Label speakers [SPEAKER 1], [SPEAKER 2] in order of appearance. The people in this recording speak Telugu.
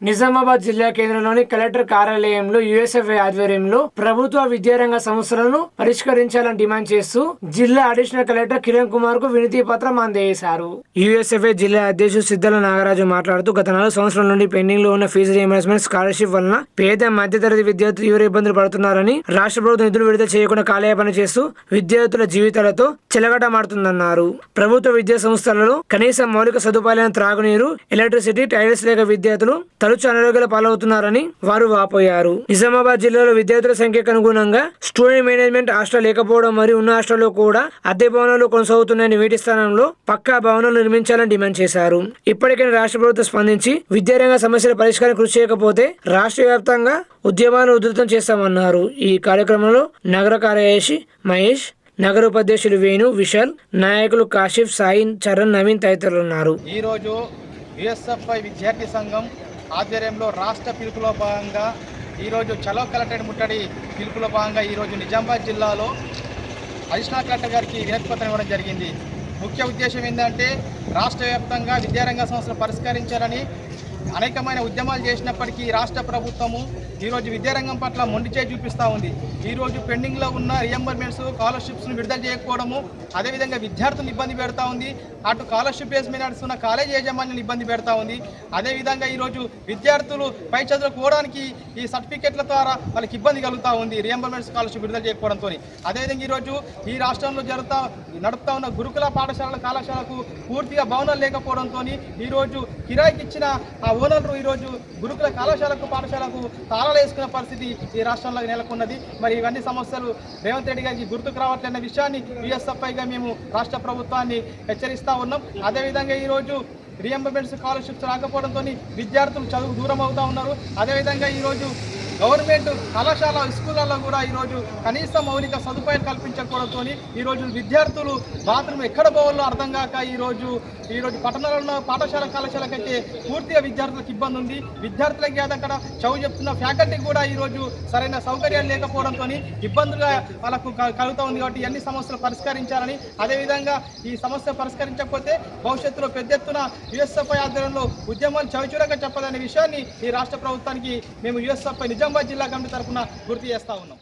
[SPEAKER 1] నిజామాబాద్ జిల్లా కేంద్రంలోని కలెక్టర్ కార్యాలయంలో యుఎస్ఎఫ్ఐ ఆధ్వర్యంలో ప్రభుత్వ విద్యారంగ సమస్యలను పరిష్కరించాలని డిమాండ్ చేస్తూ జిల్లా అడిషనల్ కలెక్టర్ కిరణ్ కుమార్కు వినతి పత్రం అందజేశారు. యుఎస్ఎఫ్ఐ జిల్లా అధ్యక్షుడు సిద్ధల నాగరాజు మాట్లాడుతూ గత నాలుగు సంవత్సరాల నుండి పెండింగ్లో ఉన్న ఫీజు రియంబర్స్మెంట్ స్కాలర్షిప్ వలన పేద మధ్యతరగతి విద్యార్థులు తీవ్ర ఇబ్బందులు పడుతున్నారని రాష్ట్ర ప్రభుత్వం నిధులు విడుదల చేయకుండా కాలయాపన చేస్తూ విద్యార్థుల జీవితాలతో చెలగటమాడుతుందన్నారు. ప్రభుత్వ విద్యా సంస్థలలో కనీస మౌలిక సదుపాయాలైన త్రాగునీరు ఎలక్ట్రిసిటీ టైల్స్ లేక విద్యార్థులు తరచు అనారోగ్యాల పాలవుతున్నారని వారు వాపోయారు. నిజామాబాద్ జిల్లాలో విద్యార్థుల సంఖ్యకు అనుగుణంగా స్టూడెంట్ మేనేజ్మెంట్ హాస్టల్ లేకపోవడం మరియు ఉన్న హాస్టల్లో కూడా అద్దె భవనాలు కొనసాగుతున్నాయని వీటి స్థానంలో పక్కా భవనాలు నిర్మించాలని డిమాండ్ చేశారు. ఇప్పటికైనా రాష్ట్ర ప్రభుత్వం స్పందించి విద్యారంగ సమస్యల పరిష్కారం కృషి చేయకపోతే రాష్ట్ర వ్యాప్తంగా ఉద్యమాలను ఉధృతం చేస్తామన్నారు. ఈ కార్యక్రమంలో నగర కార్యదర్శి మహేష్ నగర ఉపాధ్యక్షులు వేణు విశాల్ నాయకులు కాశిఫ్ సాయి చరణ్ నవీన్ తదితరులు ఉన్నారు.
[SPEAKER 2] ఈరోజు విఎస్ఎఫ్ఐ విద్యార్థి సంఘం ఆధ్వర్యంలో రాష్ట్ర పిలుపులో భాగంగా ఈరోజు చలో కలెక్టరేట్ ముట్టడి పిలుపులో భాగంగా ఈరోజు నిజామాబాద్ జిల్లాలో అడిషనల్ కలెక్టర్ గారికి వినతిపత్రం ఇవ్వడం జరిగింది. ముఖ్య ఉద్దేశం ఏంటంటే రాష్ట్ర వ్యాప్తంగా విద్యారంగ సమస్యలు పరిష్కరించాలని అనేకమైన ఉద్యమాలు చేసినప్పటికీ రాష్ట్ర ప్రభుత్వము ఈరోజు విద్యారంగం పట్ల మొండి చేయి చూపిస్తూ ఉంది. ఈరోజు పెండింగ్లో ఉన్న రియంబర్మెంట్స్ స్కాలర్షిప్స్ను విడుదల చేయకపోవడము అదేవిధంగా విద్యార్థులను ఇబ్బంది పెడతా ఉంది. అటు స్కాలర్షిప్ బేస్ మీద నడుస్తున్న కాలేజ్ యాజమాన్యాన్ని ఇబ్బంది పెడతా ఉంది. అదేవిధంగా ఈరోజు విద్యార్థులు పై చదువుకోవడానికి ఈ సర్టిఫికెట్ల ద్వారా వాళ్ళకి ఇబ్బంది కలుగుతూ ఉంది రియంబర్మెంట్ స్కాలర్షిప్ విడుదల చేయకపోవడంతో అదేవిధంగా ఈరోజు ఈ రాష్ట్రంలో జరుగుతా నడుపుతా ఉన్న గురుకుల పాఠశాలల కళాశాలకు పూర్తిగా భవనాలు లేకపోవడంతో ఈరోజు కిరాయికి ఇచ్చిన ఆ ఓనర్లు ఈరోజు గురుకుల కళాశాలకు పాఠశాలకు తాళాలు పరిస్థితి ఈ రాష్ట్రంలో నెలకొన్నది. మరి ఇవన్నీ సమస్యలు రేవంత్ రెడ్డి గారికి గుర్తుకు రావట్లేన్న విషయాన్ని యుఎస్ఎఫ్ఐగా మేము రాష్ట్ర ప్రభుత్వాన్ని హెచ్చరిస్తూ ఉన్నాం. అదేవిధంగా ఈరోజు రియంబర్మెంట్ స్కాలర్షిప్స్ రాకపోవడంతో విద్యార్థులు చదువు దూరం అవుతా ఉన్నారు. అదేవిధంగా ఈరోజు గవర్నమెంట్ కళాశాల స్కూళ్ళల్లో కూడా ఈరోజు కనీస మౌలిక సదుపాయాలు కల్పించకపోవడంతో ఈరోజు విద్యార్థులు బాత్రూమ్ ఎక్కడ పోవాలో అర్థం కాక ఈరోజు ఈరోజు పట్టణాలలో ఉన్న పాఠశాల కళాశాలకైతే పూర్తిగా విద్యార్థులకు ఇబ్బంది ఉంది. విద్యార్థులకి కాదు అక్కడ చదువు చెప్తున్న ఫ్యాకల్టీ కూడా ఈరోజు సరైన సౌకర్యాలు లేకపోవడంతో ఇబ్బందులుగా వాళ్ళకు కలుగుతూ ఉంది కాబట్టి అన్ని సమస్యలు పరిష్కరించాలని అదేవిధంగా ఈ సమస్య పరిష్కరించకపోతే భవిష్యత్తులో పెద్ద ఎత్తున యుఎస్ఎఫ్ఐ ఆధ్వర్యంలో ఉద్యమాలు చవిచూడగా చెప్పదనే విషయాన్ని ఈ రాష్ట్ర ప్రభుత్వానికి మేము యుఎస్ఎఫ్ఐ నిజామాబాద్ జిల్లా కమిటీ తరఫున గుర్తు చేస్తా ఉన్నాం.